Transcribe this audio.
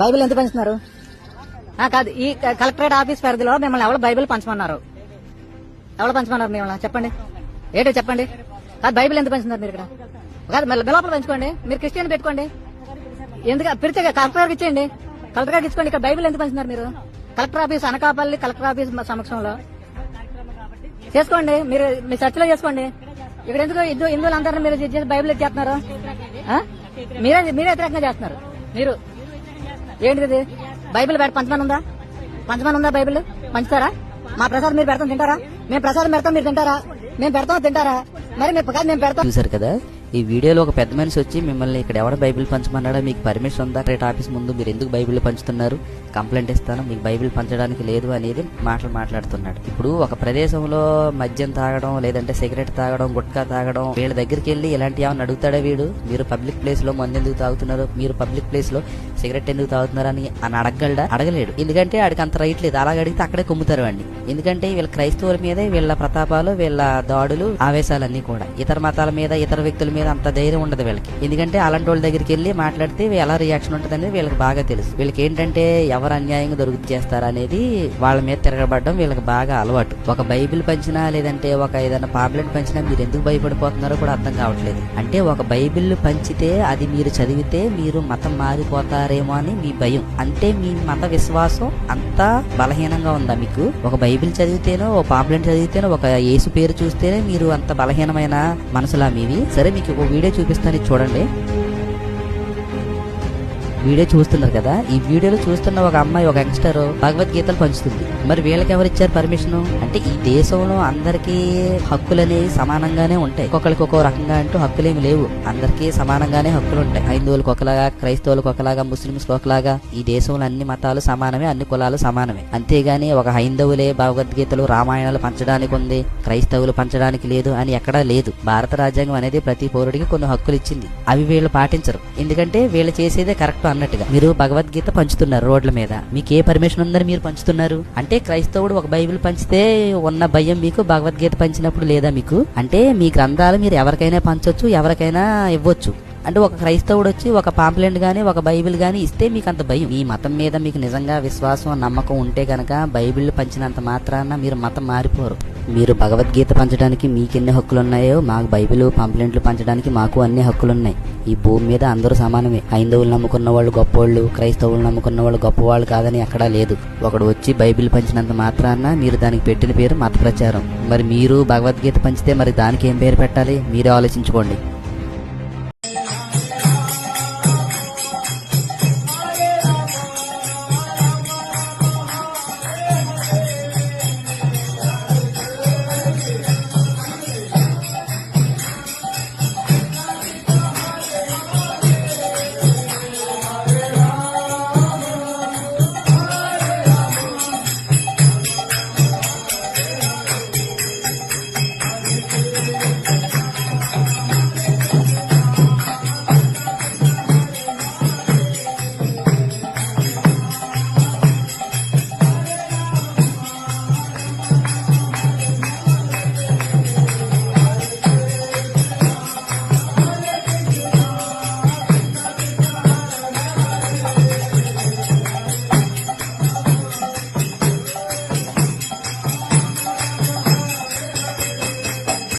Bible ఎందుకు పంచుతున్నారు? కాదు ఈ కలెక్టరేట్ ఆఫీస్ పరిధిలో మిమ్మల్ని ఎవరు బైబిల్ పంచమన్నారు? ఎవరు పంచమన్నారు మిమ్మల్ని? చెప్పండి. ఏంటో చెప్పండి. కాదు బైబిల్ ఎందుకు పంచుతున్నారు మీరు ఇక్కడ? కాదు మళ్ళీ లోపల పంచుకోండి. మీరు క్రిస్టియన్ పెట్టుకోండి. ఎందుకు? పెడితే కలెక్టర్ గారికి ఇచ్చేయండి. కలెక్టర్ గారికి ఇచ్చుకోండి. ఇక్కడ బైబిల్ ఎందుకు పంచుతున్నారు మీరు? Collector office Anakapalli collector office సమక్షంలో. చేసుకోండి. మీరు మీ చర్చలో చేసుకోండి. ఇక్కడ ఎందుకు హిందూ హిందువులందరినీ మీరు బైబిల్ ఎత్తేస్తున్నారు చేస్తున్నారు? మీరే మీరే వ్యతిరేకంగా చేస్తున్నారు. మీరు ఏంటిది? ఇది? బైబిల్ పెడ పంచమని ఉందా? పంచమని ఉందా బైబిల్? పంచుతారా? మా ప్రసాదం మీరు పెడతాం తింటారా? మేము ప్రసాదం పెడతాం మీరు తింటారా? మేము పెడతాం తింటారా? మరి మేము మేము పెడతాం. చూసారు కదా? ఈ వీడియోలో ఒక పెద్ద మనిషి వచ్చి మిమ్మల్ని ఇక్కడ ఎవడ బైబిల్ పంచమన్నాడో? మీకు పర్మిషన్ ఉందా? రేట్ ఆఫీస్ ముందు మీరు ఎందుకు బైబిల్ పంచుతున్నారు? కంప్లైంట్ ఇస్తాను. మీకు బైబిల్ పంచడానికి లేదు అనేది మాటలు మాట్లాడుతున్నాడు. ఇప్పుడు ఒక ప్రదేశంలో మద్యం తాగడం లేదంటే సిగరెట్ తాగడం గుట్కా తాగడం వీళ్ళ దగ్గరికి వెళ్ళి ఇలాంటి ఏమైనా అడుగుతాడా వీడు? మీరు పబ్లిక్ ప్లేస్లో మందు ఎందుకు తాగుతున్నారు? మీరు పబ్లిక్ ప్లేస్లో సిగరెట్ ఎందుకు తాగుతున్నారు అని అని అడగలడా అడగలేడు. ఎందుకంటే ఆడికి అంత రైట్ లేదు. అలాగ అడిగితే అక్కడే కుమ్ముతారు అండి ఎందుకంటే వీళ్ళ క్రైస్తవుల మీదే వీళ్ళ ప్రతాపాలు వీళ్ళ దాడులు ఆవేశాలన్నీ కూడా. ఇతర మతాల మీద ఇతర వ్యక్తుల మీద అంత ధైర్యం ఉండదు వీళ్ళకి. ఎందుకంటే అలాంటి వాళ్ళ దగ్గరికి వెళ్ళి మాట్లాడితే ఎలా రియాక్షన్ ఉంటుంది అనేది వీళ్ళకి బాగా తెలుసు. వీళ్ళకి ఏంటంటే ఎవరు అన్యాయంగా దొరికి చేస్తారు అనేది వాళ్ళ మీద తిరగబడడం వీళ్ళకి బాగా అలవాటు. ఒక బైబిల్ పంచినా లేదంటే ఒక ఏదైనా పాంప్లెట్ పంచినా మీరు ఎందుకు భయపడిపోతున్నారో కూడా అర్థం కావట్లేదు. అంటే ఒక బైబిల్ పంచితే అది మీరు చదివితే మీరు మతం మారిపోతారేమో అని మీ భయం. అంటే మీ మత విశ్వాసం అంతా బలహీనంగా ఉందా మీకు? ఒక బైబిల్ చదివితేనో ఒక పాంప్లెట్ చదివితేనో ఒక యేసు పేరు చూస్తేనే మీరు అంత బలహీనమైన మనసులా మీవి? సరే మీకు ఒక వీడియో చూపిస్తాను ఇది చూడండి. వీడియో చూస్తున్నారు కదా? ఈ వీడియోలో చూస్తున్న ఒక అమ్మాయి ఒక యంగ్స్టర్ భగవద్గీతలు పంచుతుంది. మరి వీళ్ళకి ఎవరు ఇచ్చారు పర్మిషన్ అంటే ఈ దేశంలో అందరికీ హక్కులనేవి సమానంగానే ఉంటాయి. ఒక్కొక్కరికి ఒక్కో రకంగా అంటూ హక్కులేమి లేవు. అందరికీ సమానంగానే హక్కులు ఉంటాయి హైందువులకు ఒకలాగా క్రైస్తవులకు ఒకలాగా ముస్లింస్ ఒకలాగా ఈ దేశంలో అన్ని మతాలు సమానమే అన్ని కులాలు సమానమే. అంతేగాని ఒక హైందవులే భగవద్గీతలు రామాయణాలు పంచడానికి ఉంది క్రైస్తవులు పంచడానికి లేదు అని ఎక్కడా లేదు. భారత రాజ్యాంగం అనేది ప్రతి పౌరుడికి కొన్ని హక్కులు ఇచ్చింది. అవి వీళ్ళు పాటించరు. ఎందుకంటే వీళ్ళు చేసేదే కరెక్ట్ అన్నట్టుగా. మీరు భగవద్గీత పంచుతున్నారు రోడ్ల మీద. మీకు ఏ పర్మిషన్ ఉందని మీరు పంచుతున్నారు? అంటే క్రైస్తవుడు ఒక బైబిల్ పంచితే ఉన్న భయం మీకు భగవద్గీత పంచినప్పుడు లేదా మీకు? అంటే మీ గ్రంథాలు మీరు ఎవరికైనా పంచవచ్చు ఎవరికైనా ఇవ్వచ్చు. అంటే ఒక క్రైస్తవుడు వచ్చి ఒక పాంప్లెంట్ గానీ ఒక బైబిల్ గానీ ఇస్తే మీకు అంత భయం. మీ మతం మీద మీకు నిజంగా విశ్వాసం నమ్మకం ఉంటే గనక బైబిల్ పంచినంత మాత్రాన మీరు మతం మారిపోరు. మీరు భగవద్గీత పంచడానికి మీకు ఎన్ని హక్కులు ఉన్నాయో మాకు బైబిల్ పంప్లెంట్లు పంచడానికి మాకు అన్ని హక్కులున్నాయి. ఈ భూమి మీద అందరూ సమానమే. హైందవులు నమ్ముకున్న వాళ్ళు గొప్పవాళ్ళు క్రైస్తవులు నమ్ముకున్న వాళ్ళు గొప్పవాళ్ళు కాదని ఎక్కడా లేదు. ఒకడు వచ్చి బైబిల్ పంచినంత మాత్రాన మీరు దానికి పెట్టిన పేరు మత ప్రచారం మరి మీరు భగవద్గీత పంచితే మరి దానికి ఏం పేరు పెట్టాలి? మీరే ఆలోచించుకోండి.